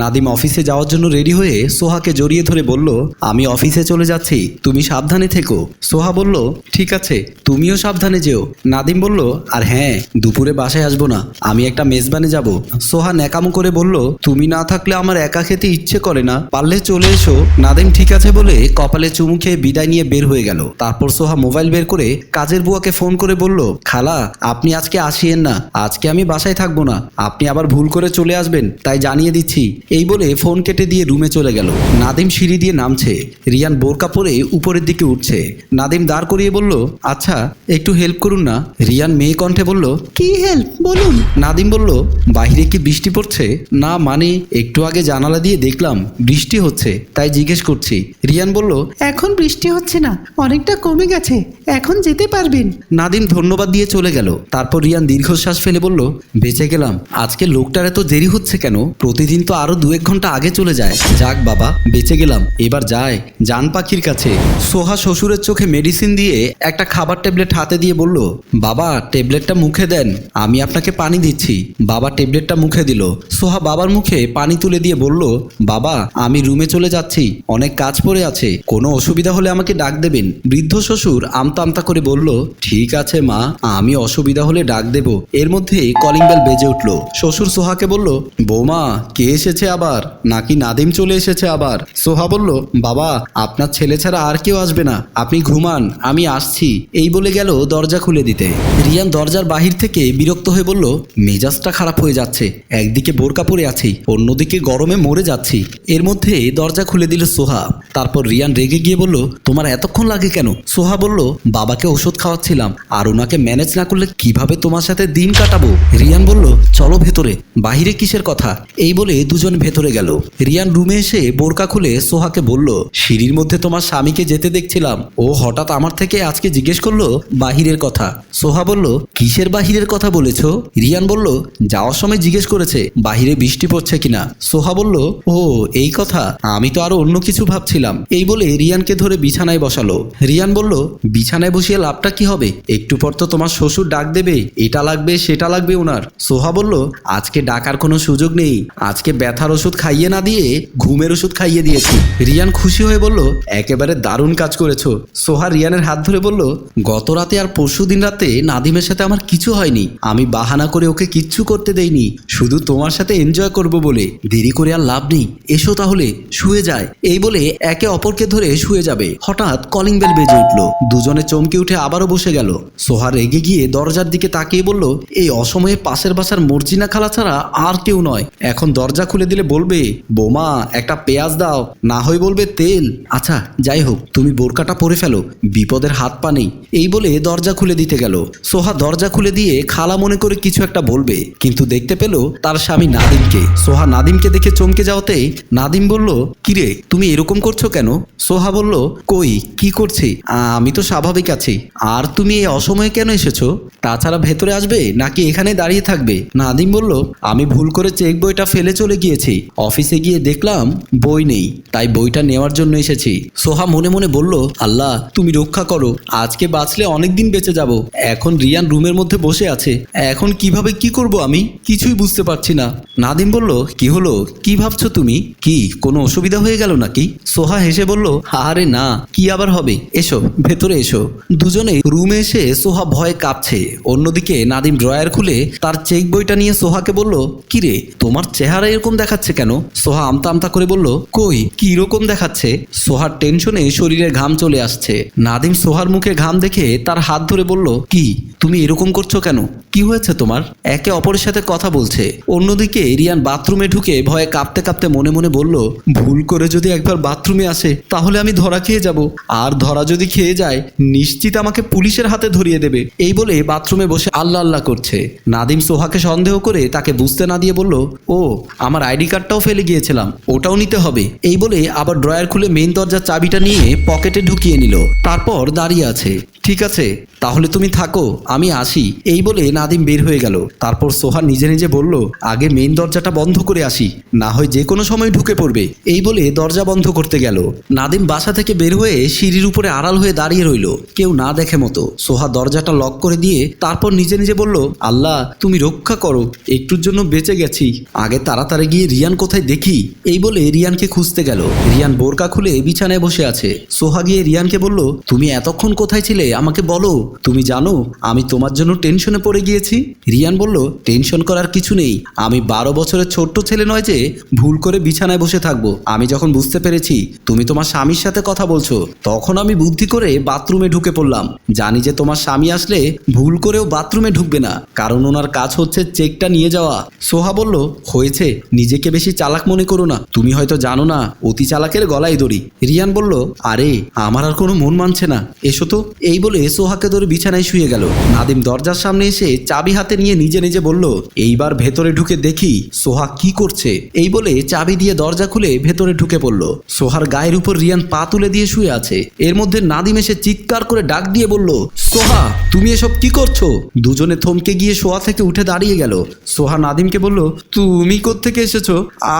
নাদিম অফিসে যাওয়ার জন্য রেডি হয়ে সোহাকে জড়িয়ে ধরে বলল, আমি অফিসে চলে যাচ্ছি, তুমি সাবধানে থেকো। সোহা বলল, ঠিক আছে, তুমিও সাবধানে যেও। নাদিম বলল, আর হ্যাঁ দুপুরে বাসায় আসব না, আমি একটা মেজবানে যাব। সোহা ন্যাকামো করে বলল, তুমি না থাকলে আমার একা খেতে ইচ্ছে করে না, পারলে চলে এসো। নাদিম, ঠিক আছে বলে কপালে চুমু খেয়ে বিদায় নিয়ে বের হয়ে গেল। তারপর সোহা মোবাইল বের করে কাজের বুয়াকে ফোন করে বলল, খালা, আপনি আজকে আসিয়েন না, আজকে আমি বাসায় থাকব না, আপনি আবার ভুল করে চলে আসবেন, তাই জানিয়ে দিচ্ছি। এই বলে ফোন কেটে দিয়ে রুমে চলে গেল। নাদিম সিঁড়ি দিয়ে নামছে। রিয়ান বোরকা পরে উপরের দিকে উঠছে। নাদিম দাঁড় করিয়ে বলল আচ্ছা একটু হেল্প করুন না। রিয়ান মেয়ে কণ্ঠে বলল কি হেল্প বলুন। নাদিম বলল বাইরে কি বৃষ্টি পড়ছে? না মানে একটু আগে জানালা দিয়ে দেখলাম বৃষ্টি হচ্ছে তাই জিজ্ঞেস করছি। রিয়ান বলল এখন বৃষ্টি হচ্ছে না অনেকটা কমে গেছে এখন যেতে পারবেন। নাদিম ধন্যবাদ দিয়ে চলে গেল। তারপর রিয়ান দীর্ঘশ্বাস ফেলে বলল বেঁচে গেলাম আজকে লোকটার এত দেরি হচ্ছে কেন? প্রতিদিন তো আরও দু এক ঘণ্টা আগে চলে যায়। যাক বাবা, বেঁচে গেলাম। এবার যায় জান পাখির কাছে। সোহা শ্বশুরের চোখে মেডিসিন দিয়ে একটা খাবার ট্যাবলেট হাতে দিয়ে বলল, বাবা ট্যাবলেটটা মুখে দেন, আমি আপনাকে পানি দিচ্ছি। বাবা ট্যাবলেটটা মুখে দিল। সোহা বাবার মুখে পানি তুলে দিয়ে বলল, বাবা, আমি রুমে চলে যাচ্ছি, অনেক কাজ পড়ে আছে। কোনো অসুবিধা হলে আমাকে ডাক দেবেন। বৃদ্ধ শ্বশুর আমতা আমতা করে বলল, ঠিক আছে মা, আমি অসুবিধা হলে ডাক দেব। এর মধ্যে কলিং বেল বেজে উঠল। শ্বশুর সোহাকে বলল, বৌমা, কে এসেছে? আবার? নাকি নাদিম চলে এসেছে আবার? সোহা বলল, বাবা, আপনার ছেলে ছাড়া আর কেউ আসবে না। আপনি ঘুমান, আমি আসছি। এই বলে গেল দরজা খুলে দিতে। রিয়ান দরজার বাহির থেকে বিরক্ত হয়ে বলল, মেজাজটা খারাপ হয়ে যাচ্ছে। একদিকে বোরকা পরে আছি, অন্যদিকে গরমে মরে যাচ্ছি। এর মধ্যে দরজা খুলে দিল সোহা। তারপর রিয়ান রেগে গিয়ে বলল, তোমার এতক্ষণ লাগে কেন? সোহা বলল, বাবাকে ওষুধ খাওয়াচ্ছিলাম। আর ওনাকে ম্যানেজ না করলে কীভাবে তোমার সাথে দিন কাটাবো? রিয়ান বলল, চলো ভেতরে। বাহিরে কিসের কথা? এই বলে দুজন ভেতরে গেল। রিয়ান রুমে এসে বোরকা খুলে সোহাকে বলল, সিঁড়ির মধ্যে তোমার স্বামীকে যেতে দেখছিলাম। ও হঠাৎ আমার থেকে আজকে জিজ্ঞেস করল বাহিরের কথা। সোহা বলল, কিসের বাহিরের কথা বলেছ? রিয়ান বলল, যাওয়ার সময় জিজ্ঞেস করেছে, বাহিরে বৃষ্টি পড়ছে কিনা? সোহা বলল, ও, এই কথা। আমি তো আরও অন্য কিছু ভাবছিলাম। এই বলে রিয়ানকে ধরে বিছানায় বসালো। রিয়ান বলল, বিছানায় বসিয়ে লাভটা কি হবে? একটু পর তো তোমার শ্বশুর ডাক দেবে। এটা লাগবে, সেটা লাগবে ওনার। সোহা বলল, আজকে ডাকার কোনো সুযোগ নেই। আজকে ব্যথার ওষুধ খাইয়ে না দিয়ে ঘুমের ওষুধ খাইয়ে দিয়েছি। রিয়ান খুশি হয়ে বলল, একেবারে দারুণ কাজ করেছ। সোহা রিয়ানের হাত ধরে বলল, গত রাতে আর পরশু দিন রাতে নাদিমের সাথে আমার কিছু হয়নি। আমি বাহানা করে ওকে কিচ্ছু করতে দেইনি। শুধু তোমার সাথে এনজয় করব বলে। দেরি করে আর লাভ নেই। এসো তাহলে, শুয়ে যায়। এই বলে একে অপরকে ধরে শুয়ে যাবে। হঠাৎ কলিং বেল বেজে উঠল। দুজনে চমকে উঠে আবারও বসে গেল। সোহা রেগে গিয়ে দরজার দিকে তাকিয়ে বলল, এই অসময়ে পাশের বাসার মর্জিনা খালা ছাড়া আর কেউ নয়। এখন দরজা খুলে দিলে বলবে, বোমা, একটা পেঁয়াজ দাও। না হয় বলবে, তেল। আচ্ছা যাই হোক, তুমি বোরকাটা পরে ফেলো, বিপদের হাত পা নেই। এই বলে দরজা খুলে দিতে গেল। সোহা দরজা খুলে দিয়ে খালা মনে করে কিছু একটা বলবে, কিন্তু দেখতে পেল তার স্বামী নাদিমকে। সোহা নাদিমকে দেখে চমকে যাওয়াতে নাদিম বলল, কিরে, তুমি এরকম করছ কেন? সোহা বলল, কই, কি করছি? আমি তো স্বাভাবিক আছি। আর তুমি এই অসময়ে কেন এসেছ? তাছাড়া ভেতরে আসবে নাকি এখানে দাঁড়িয়ে থাকবে? নাদিম বলল, আমি ভুল করে চেক বইটা ফেলে চলে গিয়েছি অফিসে গিয়ে দেখলাম বই নেই, তাই বইটা নেওয়ার জন্য এসেছি। সোহা মনে মনে বলল, আল্লাহ, তুমি রক্ষা করো, আজকে বাঁচলে অনেকদিন বেঁচে যাব। এখন রিয়ান রুমের মধ্যে বসে আছে। এখন কীভাবে কি করব আমি কিছুই বুঝতে পারছি না। নাদিম বলল, কি হলো? কি ভাবছ তুমি? কি, কোনো অসুবিধা হয়ে গেল নাকি? সোহা হেসে বলল আরে না, কি আবার হবে? এসো, ভেতরে এসো। দুজনে রুমে এসে সোহা ভয়ে কাঁপছে। অন্যদিকে নাদিম ড্রয়ার খুলে তার চেক বইটা নিয়ে সোহাকে বলল, কিরে, তোমার চেহারা এরকম দেখাচ্ছে কেন? সোহা আমতা আমতা করে বলল, কই, কি রকম দেখাচ্ছে? সোহার টেনশনে শরীরে ঘাম চলে আসছে। নাদিম সোহার মুখে ঘাম দেখে তার হাত ধরে বলল, কি, তুমি এরকম করছ কেন? কি হয়েছে তোমার? একে অপরের সাথে কথা বলছে। অন্যদিকে রিয়ান বাথরুমে ঢুকে ভয়ে কাঁপতে কাঁপতে মনে মনে বলল, ভুল করে যদি একবার বাথরুমে আসে, তাহলে আমি ধরা খেয়ে যাব। আর ধরা যদি খেয়ে যায়, নিশ্চিত আমাকে পুলিশের হাতে ধরিয়ে দেবে। এই বলে বাথরুমে বসে আল্লাহ আল্লাহ করছে। নাদিম সোহাকে সন্দেহ করে তাকে বুঝতে না দিয়ে বলল, ও, আমার আইডি কার্ডটাও ফেলে গিয়েছিলাম, ওটাও নিতে হবে। এই বলে আবার ড্রয়ার খুলে মেন দরজার চাবিটা নিয়ে পকেটে ঢুকিয়ে নিল। তারপর দাঁড়িয়ে আছে। ঠিক আছে তাহলে তুমি থাকো, আমি আসি। এই বলে নাদিম বের হয়ে গেল। তারপর সোহা নিজে নিজে বলল, আগে মেইন দরজাটা বন্ধ করে আসি, না হয় যে কোনো সময় ঢুকে পড়বে। এই বলে দরজা বন্ধ করতে গেল। নাদিম বাসা থেকে বের হয়ে সিঁড়ির উপরে আড়াল হয়ে দাঁড়িয়ে রইল। কেউ না দেখে মতো, সোহা দরজাটা লক করে দিয়ে তারপর নিজে নিজে বলল, আল্লাহ, তুমি রক্ষা করো, একটুর জন্য বেঁচে গেছি। আগে তাড়াতাড়ি গিয়ে রিয়ান কোথায় দেখি? এই বলে রিয়ানকে খুঁজতে গেল। রিয়ান বোরকা খুলে বিছানায় বসে আছে। সোহা গিয়ে রিয়ানকে বলল, তুমি এতক্ষণ কোথায় ছিলে? আমাকে বলো। তুমি জানো, আমি তোমার জন্য টেনশনে পড়ে গিয়েছি। রিয়ান বলল, টেনশন করার কিছু নেই। আমি বারো বছরের ছোট্ট ছেলে নয় যে, ভুল করে বিছানায় বসে থাকব। আমি যখন বুঝতে পেরেছি, তুমি তোমার স্বামীর সাথে কথা বলছো, তখন আমি বুদ্ধি করে বাথরুমে ঢুকে পড়লাম। জানি যে তোমার স্বামী আসলে ভুল করেও বাথরুমে ঢুকবে না, কারণ ওনার কাজ হচ্ছে চেকটা নিয়ে যাওয়া। সোহা বলল, হয়েছে, নিজেকে বেশি চালাক মনে করো না। তুমি হয়তো জানো না, অতি চালাকের গলায় দড়ি। রিয়ান বলল, আরে, আমার আর কোনো মন মানছে না। এসো তো। এই বলে সোহাকে ধরে বিছানায় শুয়ে গেল। নাদিম দরজার সামনে এসে চাবি হাতে নিয়ে নিজে নিজে বলল, এইবার ভেতরে ঢুকে দেখি সোহা কি করছে। এই বলে চাবি দিয়ে দরজা খুলে ভেতরে ঢুকে পড়ল। সোহার গায়ের উপর রিয়ান পা তুলে দিয়ে শুয়ে আছে। এর মধ্যে নাদিম এসে চিৎকার করে ডাক দিয়ে বলল, সোহা, তুমি এসব কি করছ? দুজনে থমকে গিয়ে সোহা থেকে উঠে দাঁড়িয়ে গেল। সোহা নাদিমকে বলল, তুমি কোত্থেকে এসেছ?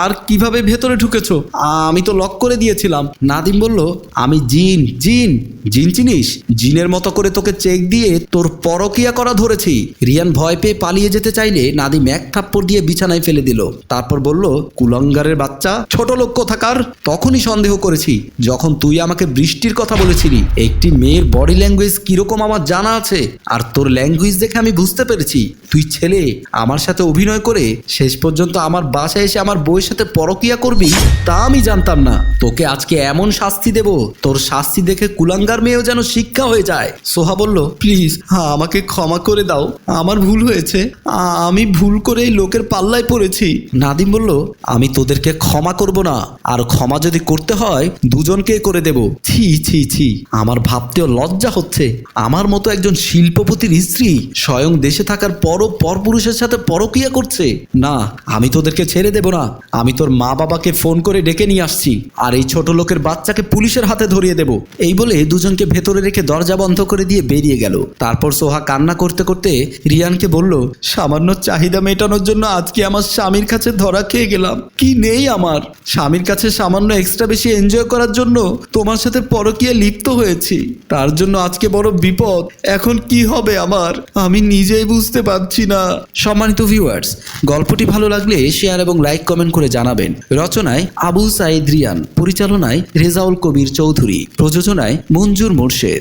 আর কীভাবে ভেতরে ঢুকেছো? আমি তো লক করে দিয়েছিলাম। নাদিম বলল, আমি জিন জিন। জিন চিনিস? জিনের মতো করে তোকে চেক দিয়ে তোর পরকিয়া করা ধরেছি। রিয়ান ভয় পেয়ে পালিয়ে যেতে চাইলে নাদিম এক থাপ্পড় দিয়ে বিছানায় ফেলে দিল। তারপর বলল, কুলঙ্গারের বাচ্চা, ছোট লোক কোথাকার? তখনই সন্দেহ করেছি। যখন তুই আমাকে বৃষ্টির কথা বলেছিলি, একটি মেয়ের বডি ল্যাঙ্গুয়েজ কীরকম আমার জানা আছে? আর তোর ল্যাঙ্গুয়েজ দেখে আমি বুঝতে পেরেছি। তুই ছেলে, আমার সাথে অভিনয় করে শেষ পর্যন্ত আমার বাসায় এসে আমার বউয়ের সাথে পরকিয়া করবি? তা আমি জানতাম না। তোকে আজকে এমন শাস্তি দেব। তোর শাস্তি দেখে কুলাঙ্গার মেয়েও যেন শিক্ষা হয়ে যায়। সোহা বলল প্লিজ আমাকে ক্ষমা করে দাও। আমার ভুল হয়েছে। আমি ভুল করে লোকের পাল্লায় পড়েছি। নাদিম বলল, আমি তোদেরকে ক্ষমা করব না। আর ক্ষমা যদি করতে হয়, দুজনকে করে দেব। ছি ছি ছি, আমার ভাবতেও লজ্জা হচ্ছে। আমার মতো একজন শিল্পপতির স্ত্রী স্বয়ং দেশে থাকার পরও পরপুরুষের সাথে পরকিয়া করছে। না, আমি তোদেরকে ছেড়ে দেব না। আমি তোর মা বাবাকে ফোন করে ডেকে নিয়ে আসছি। আর এই ছোট লোকের বাচ্চাকে পুলিশের হাতে ধরিয়ে দেব। এই বলে দুজনকে ভেতরে রেখে দরজা বন্ধ করে দিয়ে বেরিয়ে গেল। তারপর সোহা কান্না করতে করতে রিয়ানকে বলল, সামান্য চাহিদা মেটানোর জন্য আজকে আমার স্বামীর কাছে ধরা খেয়ে গেলাম। কি নেই আমার? স্বামীর কাছে সামান্য এক্সট্রা বেশি এনজয় করার জন্য তোমার সাথে পরকীয়া লিপ্ত হয়েছি। তার জন্য আজকে বড় বিপদ। এখন কি হবে আমার? আমি নিজেই বুঝতে পারছি না। সম্মানিত ভিউয়ার্স গল্পটি ভালো লাগলে শেয়ার এবং লাইক কমেন্ট করে জানাবেন। রচনায় আবু সাইদ রিয়ান, পরিচালনায় রেজাউল কবির চৌধুরী, প্রযোজনায় মঞ্জুর মোর্শেদ।